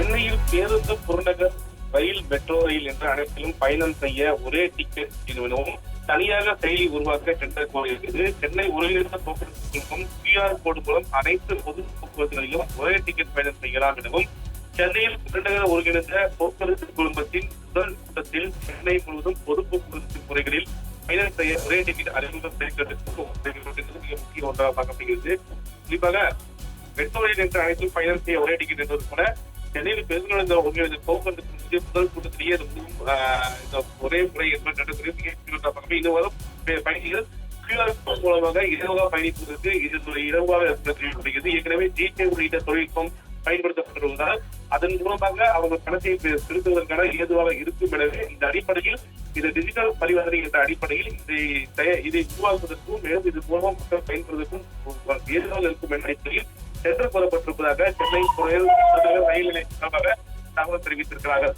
பேருந்து புறநகர் ரயில் metro rail என்ற அனைத்திலும் பயணம் செய்ய ஒரே டிக்கெட் எனவும் தனியாக செயலி உருவாக்க டெண்டர் கோரியிருக்கிறது. சென்னை ஒருங்கிணைந்த போக்குவரத்துக்கும் கியூஆர் கோடு மூலம் அனைத்து பொது போக்குவரத்துகளிலும் ஒரே டிக்கெட் பயணம் செய்யலாம் எனவும் சென்னையில் புறநகர் ஒருங்கிணைந்த போக்குவரத்து குழுமத்தின் முதல் கூட்டத்தில் சென்னை முழுவதும் பொது போக்குவரத்து முறைகளில் பயணம் செய்ய ஒரே டிக்கெட் அறிமுகம் செய்யப்பட்டிருக்கிறது. மிக முக்கிய ஒன்றாக பார்க்கப்படுகிறது. குறிப்பாக மெட்ரோ ரயில் என்ற அனைத்தும் பயணம் செய்ய ஒரே டிக்கெட் என்பது கூட சென்னையில் பெருநிலை ஒருங்கிணைந்த போக்குவரத்து முந்தைய முதல் கூட்டத்திலேயே அது இந்த ஒரே முறை என்பது நடக்கிறது இன்னும் வரும். பயணிகள் கியூஆர் கோட் மூலமாக இலவாக பயணிப்பதற்கு இது இலவாக தெரிவிக்கப்படுகிறது ஏற்கனவே ஜிபே உள்ளிட்ட தொழில்நுட்பம் பயன்படுத்தப்பட்டுள்ளதால் அதன் மூலமாக அவங்க பணத்தை செலுத்துவதற்கான ஏதுவாக இருக்கும் எனவே இந்த அடிப்படையில் இது டிஜிட்டல் பரிவர்த்தனை என்ற அடிப்படையில் இதை இதை உருவாக்குவதற்கும் மேலும் இது மூலம் மக்கள் பயன்படுவதற்கும் ஏதுவாக இருக்கும் என்ற அடிப்படையில் சென்று கூறப்பட்டிருப்பதாக சென்னை புயல் ரயில் நிலையமாக தகவல் தெரிவித்திருக்கிறார்கள்.